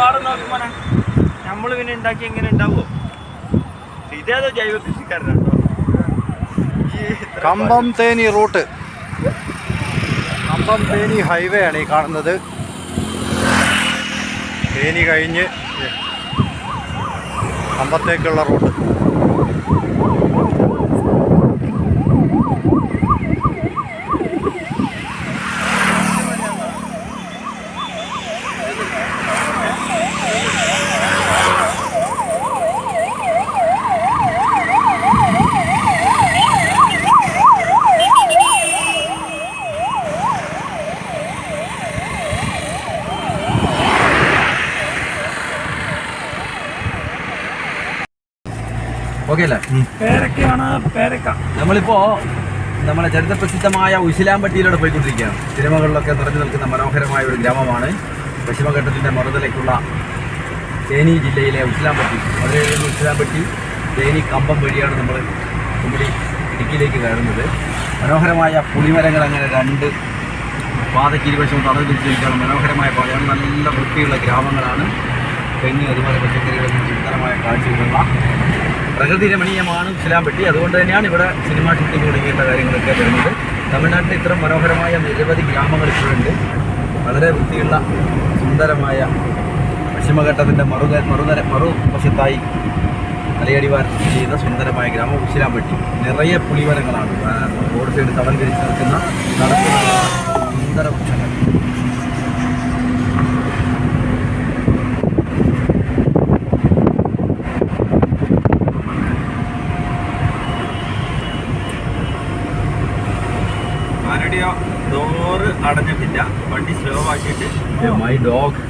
പാടം നോക്കുമ്പോൾ നമ്മൾ പിന്നെ ഉണ്ടാക്കി എങ്ങനെ ഉണ്ടാവോ ഇതേതോ ജൈവ കൃഷിക്കാരനാണ് കമ്പം തേനി റൂട്ട്. കമ്പം തേനി ഹൈവേ ആണ് ഈ കാണുന്നത്. തേനി കഴിഞ്ഞ് കമ്പത്തേക്കുള്ള റൂട്ട്. ഓക്കെ അല്ലേ? പേരക്കയാണ് പേരക്ക. നമ്മളിപ്പോ നമ്മുടെ ചരിത്രപ്രസിദ്ധമായ ഉശിലാമ്പട്ടിയിലൂടെ പോയിക്കൊണ്ടിരിക്കുകയാണ്. സിനിമകളിലൊക്കെ നിറഞ്ഞു നിൽക്കുന്ന മനോഹരമായ ഒരു ഗ്രാമമാണ്. പശ്ചിമഘട്ടത്തിന്റെ മറുതലയ്ക്കുള്ള തേനി ജില്ലയിലെ ഉശിലാമ്പട്ടി മധുരയിലെ ഉശിലാമ്പട്ടി തേനി കമ്പം വഴിയാണ് നമ്മൾ കുമ്പിളി ഇടുക്കിയിലേക്ക് കയറുന്നത്. മനോഹരമായ പുളിമരങ്ങൾ അങ്ങനെ രണ്ട് പാതയ്ക്ക് ഇരുവശവും തടവ് തിരിച്ചിരിക്കുകയാണ് മനോഹരമായ പാതയാണ്. നല്ല വൃത്തിയുള്ള ഗ്രാമങ്ങളാണ്. തെങ്ങ് അതുപോലെ പച്ചക്കറികളൊന്നും സുന്ദരമായ കാഴ്ചകളുള്ള പ്രകൃതി രമണീയമാണ് ഉശിലാമ്പട്ടി അതുകൊണ്ട് തന്നെയാണ് ഇവിടെ സിനിമ ഷൂട്ടിംഗ് തുടങ്ങിയിട്ടുള്ള കാര്യങ്ങളൊക്കെ വരുന്നത്. തമിഴ്നാട്ടിൽ ഇത്ര മനോഹരമായ നിരവധി ഗ്രാമങ്ങൾ ഇപ്പോഴുണ്ട്. വളരെ വൃത്തിയുള്ള സുന്ദരമായ പശ്ചിമഘട്ടത്തിന്റെ മറുക മറുതര മറുവശത്തായി മലയടിവാർ സ്ഥിതി ചെയ്യുന്ന സുന്ദരമായ ഗ്രാമം ഉസിലാംപെട്ടി നിറയെ പുളിവനങ്ങളാണ് റോഡ് സൈഡ് തിരിച്ച് നിൽക്കുന്ന നടക്കുന്ന റേഡിയോ ഡോറ് അടഞ്ഞിട്ടില്ല. വണ്ടി സ്ലോ ആക്കിയിട്ട്. My dog